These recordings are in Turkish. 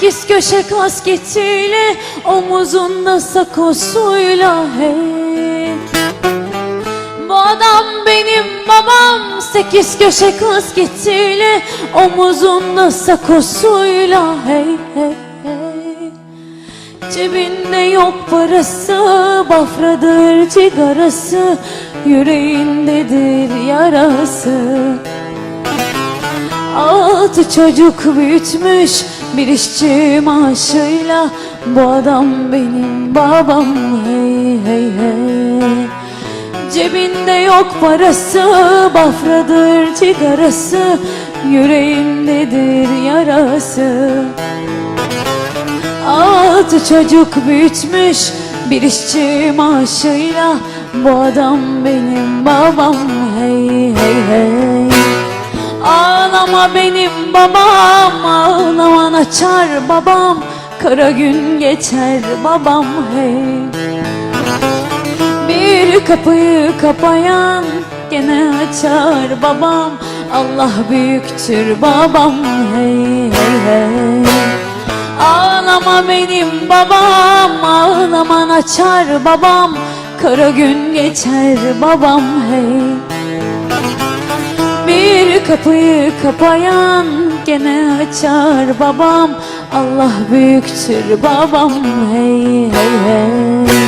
sekiz köşe kasketiyle Omuzunda sakosuyla hey. Bu adam benim babam. Sekiz köşe kasketiyle Omuzunda sakosuyla hey hey hey. Cebinde yok parası Bafradır cigarası. Yüreğindedir yarası Altı çocuk büyütmüş bir işçi maaşıyla. Bu adam benim babam hey hey hey. Cebinde yok parası Bafradır cigarası Yüreğindedir yarası. Altı çocuk büyütmüş bir işçi maaşıyla. Bu adam benim babam hey hey hey. Ağlama benim babam ağlaman açar babam Kara gün geçer babam hey. Bir kapıyı kapayan gene açar babam Allah büyüktür babam hey hey hey. Ağlama benim babam ağlaman açar babam Kara gün geçer babam hey kapıyı kapayan gene açar babam. Allah büyüktür babam hey hey hey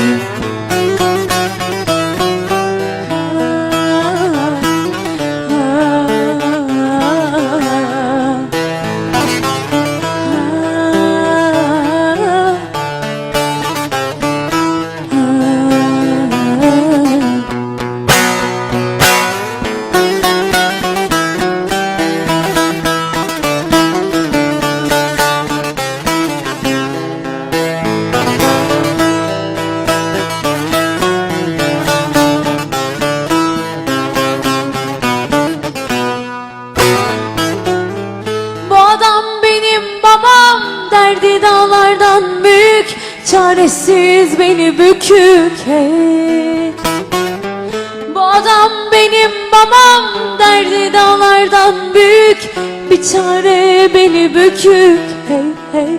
Derdi dağlardan büyük Çaresiz beni bükük hey. Bu adam benim babam Derdi dağlardan büyük Bir çare beni bükük hey hey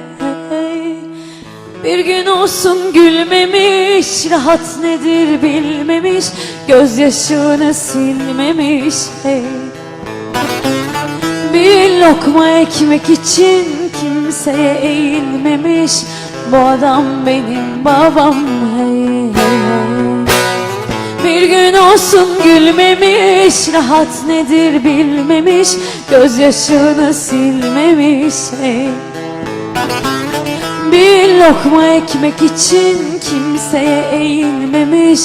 hey Bir gün olsun gülmemiş Rahat nedir bilmemiş Gözyaşını silmemiş. Hey. Bir lokma ekmek için kimseye eğilmemiş. Bu adam benim babam. Hey hey hey. Bir gün olsun gülmemiş. Rahat nedir bilmemiş. Gözyaşını silmemiş. Hey. Bir lokma ekmek için kimseye eğilmemiş.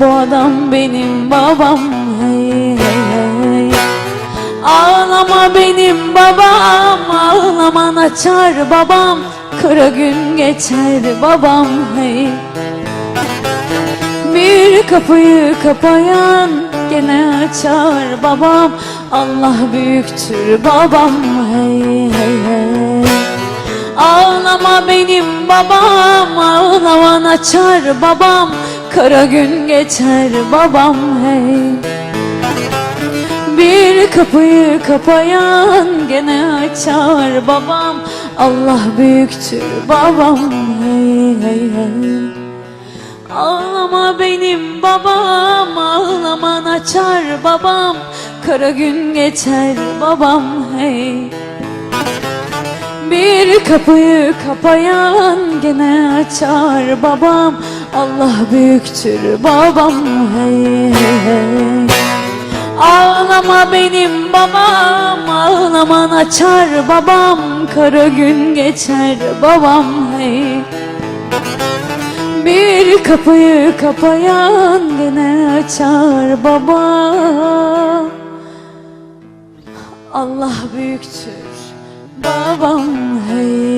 Bu adam benim babam Ağlama benim babam Ağlaman açar babam. Kara gün geçer babam hey. Bir kapıyı kapayan Gene açar babam. Allah büyüktür babam hey hey hey. Ağlama benim babam Ağlaman açar babam. Kara gün geçer babam hey bir kapıyı kapayan gene açar babam. Allah büyüktür babam. Hey hey hey. Ağlama benim babam ağlaman açar babam. Kara gün geçer babam hey. Bir kapıyı kapayan gene açar babam. Allah büyüktür babam hey hey hey Ağlama benim babam Ağlaman açar babam. Kara gün geçer babam hey. Bir kapıyı kapayan gene açar babam. Allah büyüktür babam hey